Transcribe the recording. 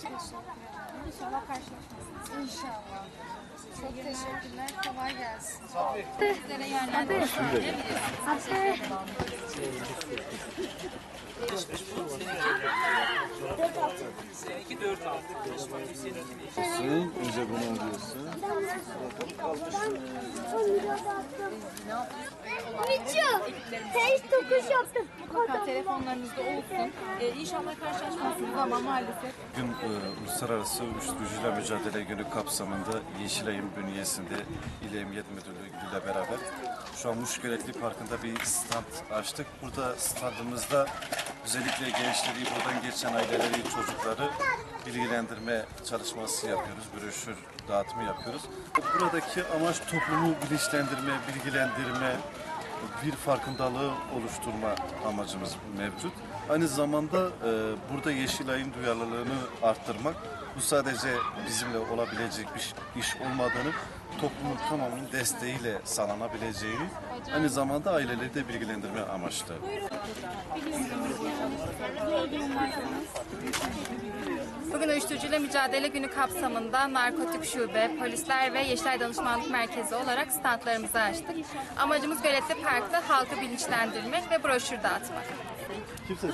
İnşallah karşılaşmasınız. İnşallah. Çok teşekkürler. Kolay gelsin. Sizlere yönlendirsin. Seninki 4 6. Seninki Sen önce bunu alıyorsun. Miço, teyze tokuş yaptım. Mutlaka telefonlarınızda olsun. Ee, inşallah karşılaşmazsınız ama maalesef Bugün e, Uluslararası Uyuşturucuyla Mücadele Günü kapsamında Yeşilay'ın bünyesinde İl Emniyet Müdürlüğü ile beraber şu an Muşgörekli Parkı'nda bir stand açtık. Burada standımızda özellikle gençleri, buradan geçen aileleri, çocukları bilgilendirme çalışması yapıyoruz. Broşür dağıtımı yapıyoruz. Buradaki amaç toplumu bilinçlendirme, bilgilendirme, bir farkındalığı oluşturma amacımız mevcut. Aynı zamanda e, burada Yeşilay'ın duyarlılığını arttırmak. Bu sadece bizimle olabilecek bir iş olmadığını, toplumun tamamının desteğiyle sağlanabileceğini, aynı zamanda aileleri de bilgilendirme amaçlı. Bugün Uyuşturucuyla Mücadele Günü kapsamında Narkotik Şube, Polisler ve Yeşilay Danışmanlık Merkezi olarak standlarımızı açtık. Amacımız Göletli Park'ta halkı bilinçlendirmek ve broşür dağıtmak. Kimse.